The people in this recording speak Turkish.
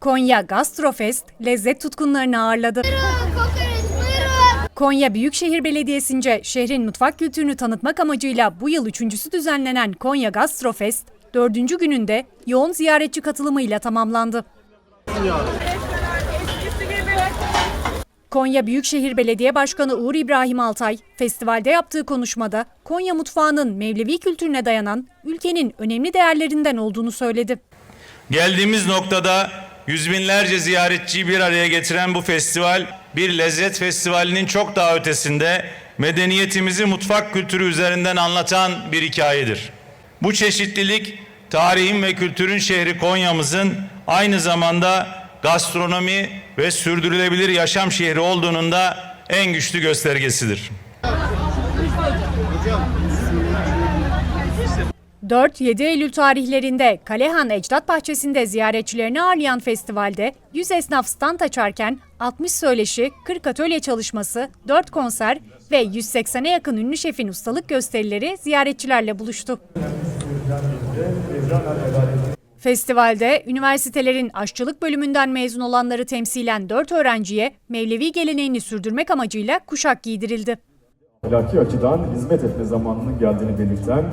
Konya Gastrofest lezzet tutkunlarını ağırladı. Konya Büyükşehir Belediyesi'nce şehrin mutfak kültürünü tanıtmak amacıyla bu yıl üçüncüsü düzenlenen Konya Gastrofest, dördüncü gününde yoğun ziyaretçi katılımıyla tamamlandı. Konya Büyükşehir Belediye Başkanı Uğur İbrahim Altay, festivalde yaptığı konuşmada Konya mutfağının Mevlevi kültürüne dayanan ülkenin önemli değerlerinden olduğunu söyledi. Geldiğimiz noktada yüz binlerce ziyaretçiyi bir araya getiren bu festival bir lezzet festivalinin çok daha ötesinde medeniyetimizi mutfak kültürü üzerinden anlatan bir hikayedir. Bu çeşitlilik tarihin ve kültürün şehri Konya'mızın aynı zamanda gastronomi ve sürdürülebilir yaşam şehri olduğunun da en güçlü göstergesidir. 4-7 Eylül tarihlerinde Kalehan Ecdat Bahçesi'nde ziyaretçilerini ağırlayan festivalde 100 esnaf stand açarken 60 söyleşi, 40 atölye çalışması, 4 konser ve 180'e yakın ünlü şefin ustalık gösterileri ziyaretçilerle buluştu. Festivalde üniversitelerin aşçılık bölümünden mezun olanları temsilen 4 öğrenciye Mevlevi geleneğini sürdürmek amacıyla kuşak giydirildi. Ahlaki açıdan hizmet etme zamanının geldiğini belirten